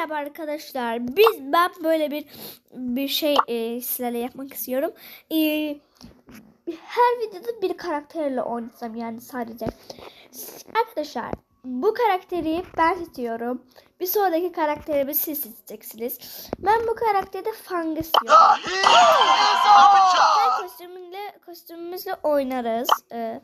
Merhaba arkadaşlar. Biz ben böyle bir bir şey e, sizlerle yapmak istiyorum. E, her videoda bir karakterle oynayacağım yani sadece. Arkadaşlar bu karakteri ben seçiyorum. Bir sonraki karakterimi siz seçeceksiniz. Ben bu karakterde Fungus diyorum. Her kostümüyle kostümümüzle oynarız. Ee,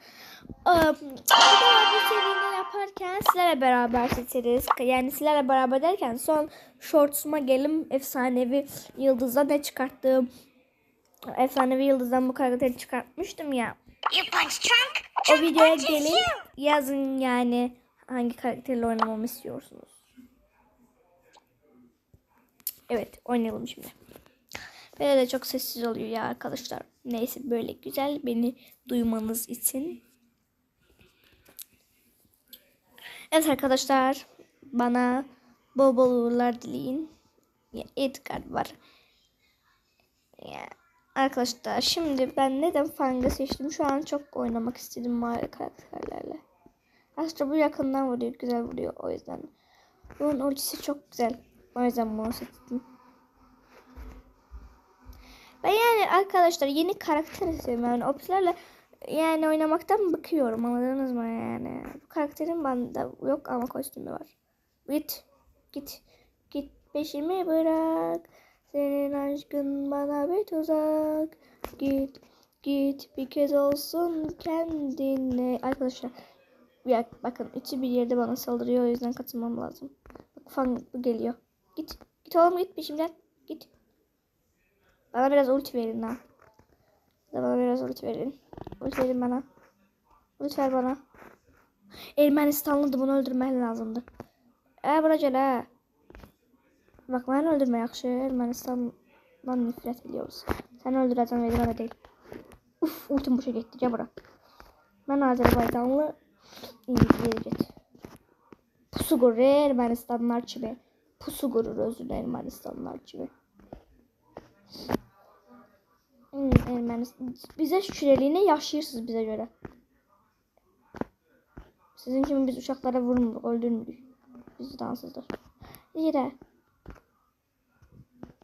bu serini yaparken sizlerle beraber seçeriz. Yani sizlerle beraber derken son shortsuma gelim efsanevi yıldızda ne çıkarttım. Efsanevi yıldızdan bu karakteri çıkartmıştım ya. O videoya gelin yazın yani hangi karakterle oynamamı istiyorsunuz. Evet oynayalım şimdi. Böyle de çok sessiz oluyor ya arkadaşlar. Neyse böyle güzel beni duymanız için. Evet arkadaşlar bana bol bol uğurlar dileyin. Ya, Edgar var. Ya, arkadaşlar şimdi ben neden Fang'ı seçtim? Şu an çok oynamak istedim mağara karakterlerle. Aslında bu yakından vuruyor. Güzel vuruyor o yüzden. Bunun ultisi çok güzel. O yüzden bunu seçtim. Ben yani arkadaşlar yeni karakter istiyorum. Yani opslerle yani oynamaktan bıkıyorum anladınız mı yani. Bu karakterin bende yok ama kostümü var. Git. Git. Git peşimi bırak. Senin aşkın bana bir tuzak. Git. Git bir kez olsun kendine. Arkadaşlar ya bakın üçü bir yerde bana saldırıyor o yüzden katılmam lazım. Bak fan geliyor. Git. Git oğlum git peşimden. Git. Bana biraz ulti verin ha. Bana biraz ulti verin. Ulti verin bana. Ulti ver bana. Ermenistanlıdı bunu öldürmek lazımdı. E buraya ha. Bak ben öldürme yakşı. Ermenistan'dan nefret ediyoruz. Sen öldüreceğim ve bana değil. Uf ultim boşa gitti. Cabra. Ben Azerbaycanlı İngilizce git. Pusu görür Ermenistanlar çibe. Pusu görür özür Ermenistanlar çibe. Hmm, Ermənistan. Bizə şükürlüyünə yaşayırsınız bizə görə. Sizin kimi biz uşaqlara vurmuruq, öldürmürük. Biz dansızlar. Yerə.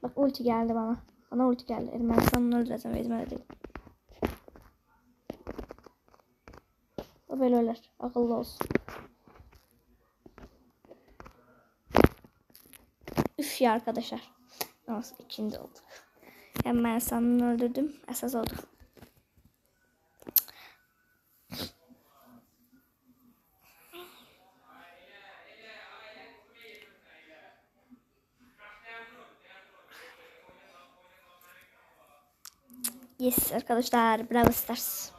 Bak ulti geldi bana. Bana ulti geldi. Ermenistan'ın öldüreceğim. Ezmede değil. O böyle öler. Akıllı olsun. Üf ya arkadaşlar. Nasıl ikinci olduk. Hemen sanını öldürdüm. Esas oldu. Yes arkadaşlar Brawl Stars.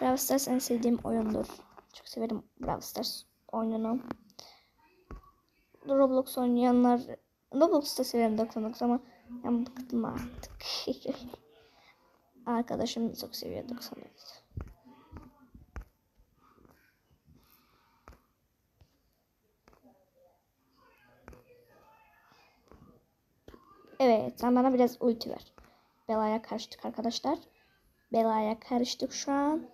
Brawl Stars en sevdiğim oyundur. Çok severim Brawl Stars oyununu. Roblox oynayanlar Roblox'ta severim 99 ama ben bıktım artık. Arkadaşım çok seviyor 99. Evet sen bana biraz ulti ver. Belaya karıştık arkadaşlar. Belaya karıştık şu an.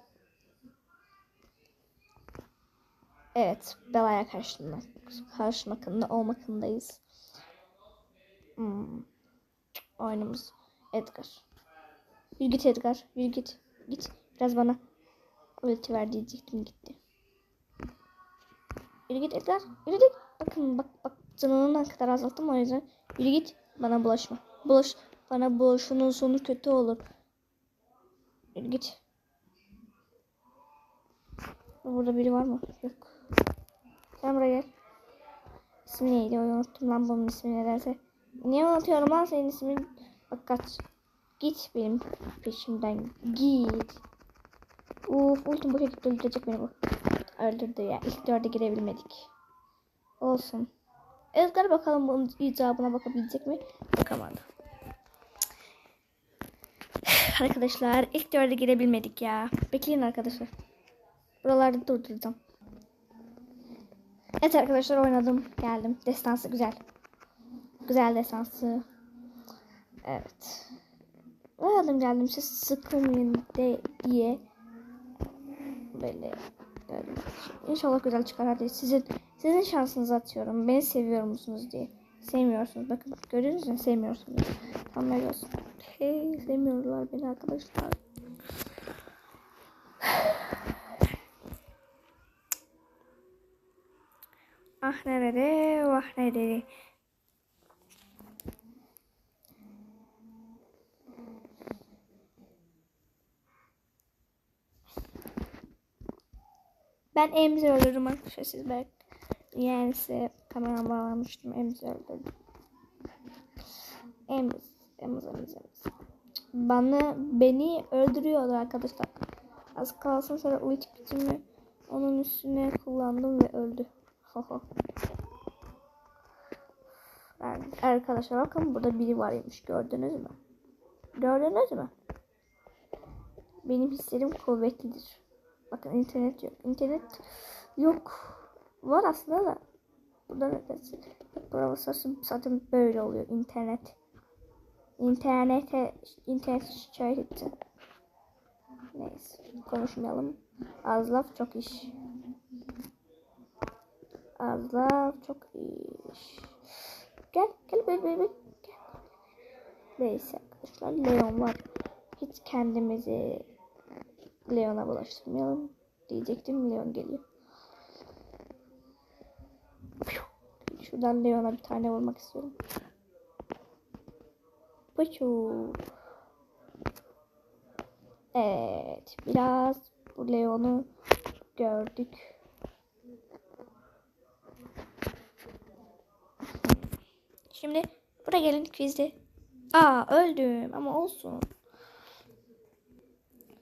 Evet, belaya karıştım ben. Karışmakında olmakındayız. Hmm. Oyunumuz Edgar. Yürü git Edgar, yürü git. Git. Biraz bana ulti ver diyecektim gitti. Yürü git Edgar, yürü git. Bakın bak bak canını ne kadar azalttım o yüzden. Yürü git. Bana bulaşma. Bulaş. Bana bulaşının sonu kötü olur. Yürü git. Burada biri var mı? Yok. Sen buraya gel. İsmi neydi? Unuttum lan bunun ismi nedense. Niye unutuyorum lan senin ismin? Bak kaç. Git benim peşimden. Git. Uf ultim boşa gitti. Öldürecek beni bu. Öldürdü ya. İlk dörde girebilmedik. Olsun. Edgar bakalım bunun icabına bakabilecek mi? Bakamadı. Arkadaşlar ilk dörde girebilmedik ya. Bekleyin arkadaşlar. Buralarda durduracağım. Evet arkadaşlar oynadım. Geldim. Destansı güzel. Güzel destansı. Evet. Oynadım geldim. Siz sıkılmayın de diye. Böyle. böyle. İnşallah güzel çıkar hadi. Sizin sizin şansınızı atıyorum. Beni seviyor musunuz diye. Sevmiyorsunuz. Bakın görüyorsunuz mü? Sevmiyorsunuz. Tamam öyle olsun. Hey, sevmiyorlar beni arkadaşlar. Ah nerede? Vah nerede? Ben Emzi öldürdüm arkadaşlar siz belki yani size kamera bağlamıştım Emzi öldürdüm. Emz, Emz, Emz, Emz. Bana, beni öldürüyordu arkadaşlar. Az kalsın sonra ulti gücümü onun üstüne kullandım ve öldü. Arkadaşlar bakın burada biri varmış gördünüz mü? Gördünüz mü? Benim hislerim kuvvetlidir. Bakın internet yok. İnternet yok. Var aslında da. Burada ne dersin? Bravo zaten böyle oluyor internet. İnternete internet şikayet etti. Neyse konuşmayalım. Az laf çok iş. Az laf çok iş. Gel gel gel gel. gel. Neyse arkadaşlar Leon var. Hiç kendimizi Leon'a bulaştırmayalım. Diyecektim Leon geliyor. Şuradan Leon'a bir tane vurmak istiyorum. Puçu. Evet. Biraz bu Leon'u gördük. Şimdi buraya gelin quizde. Aa öldüm ama olsun.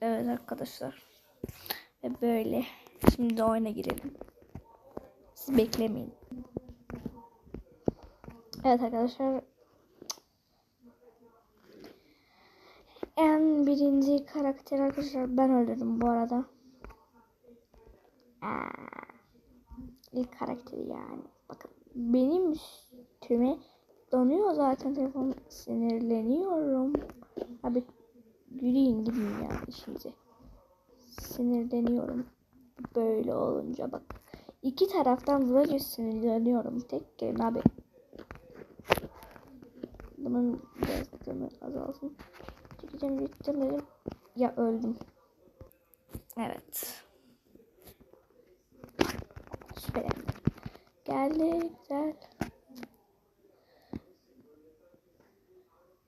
Evet arkadaşlar. Ve böyle. Şimdi oyuna girelim. Siz beklemeyin. Evet arkadaşlar. En birinci karakter arkadaşlar ben öldürdüm bu arada. Aa, ilk karakteri yani. Bakın benim üstüme donuyor zaten telefon sinirleniyorum. Abi yürüyün gidin ya işinize. Sinirleniyorum. Böyle olunca bak. iki taraftan vurunca sinirleniyorum. Tek gelin abi. Bunun biraz azalsın. Çekeceğim gideceğim dedim. Ya öldüm. Evet. Süper. Geldi güzel.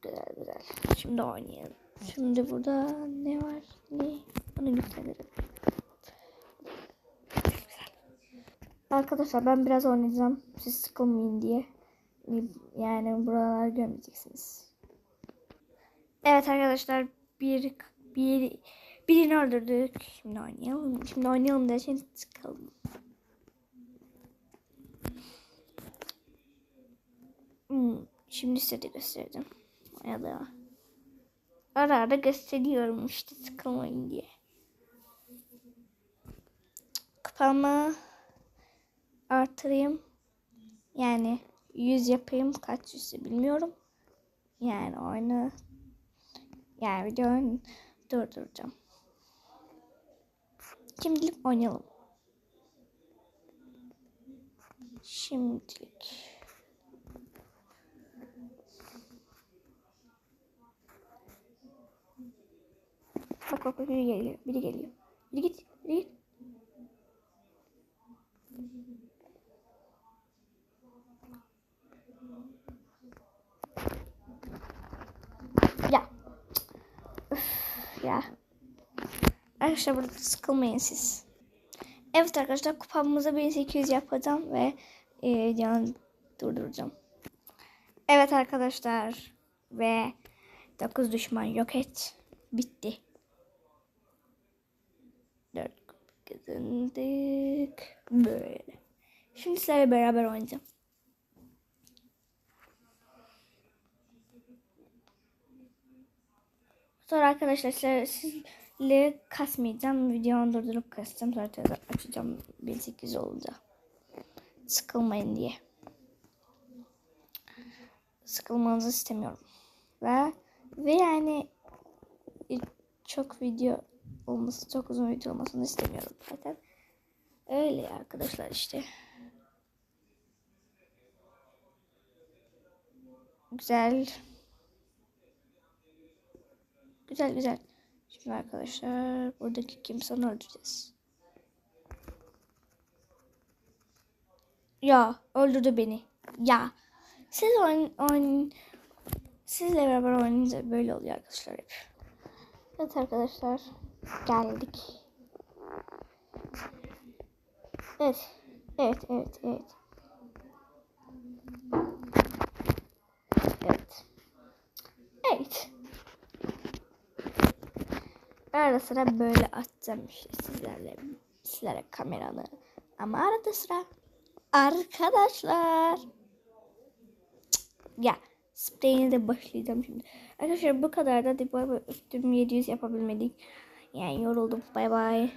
Güzel güzel. Şimdi oynayalım. Şimdi burada ne var? Ne? Bunu gösterelim. Arkadaşlar ben biraz oynayacağım. Siz sıkılmayın diye. Yani buralar görmeyeceksiniz. Evet arkadaşlar bir bir birini öldürdük. Şimdi oynayalım. Şimdi oynayalım da şimdi sıkalım. Hmm, şimdi size de göstereceğim. Ya da ara ara gösteriyorum işte sıkılmayın diye. Kapağımı artırayım. Yani 100 yapayım. Kaç yüzü bilmiyorum. Yani oyunu yani videoyu durduracağım. Şimdilik oynayalım. Şimdilik. Bak bak biri geliyor. Biri geliyor. Biri git. Biri git. Ya. Üf, ya. Arkadaşlar burada sıkılmayın siz. Evet arkadaşlar kupamızı 1800 yapacağım ve e, videonu durduracağım. Evet arkadaşlar ve 9 düşman yok et. Bitti. Kazandık. Böyle. Şimdi sizlerle beraber oynayacağım. Sonra arkadaşlar sizle kasmayacağım. Videomu durdurup kasacağım. Sonra tekrar açacağım 1800 olunca. Sıkılmayın diye. Sıkılmanızı istemiyorum. Ve ve yani çok video olması, çok uzun video olmasını istemiyorum zaten. Öyle arkadaşlar işte. Güzel. Güzel güzel. Şimdi arkadaşlar buradaki kimseyi öldüreceğiz. Ya öldürdü beni. Ya. Siz oyun, oyun sizle beraber oynayınca böyle oluyor arkadaşlar hep. Evet arkadaşlar geldik. Evet. Evet, evet, evet. Evet. Evet. Arada sıra böyle atacağım işte sizlerle sizlere kameranı. Ama arada sıra arkadaşlar. Ya spreyine de başlayacağım şimdi. Arkadaşlar bu kadar da bay. Üstüm 700 yapabilmedik. Yani yoruldum. Bay bay.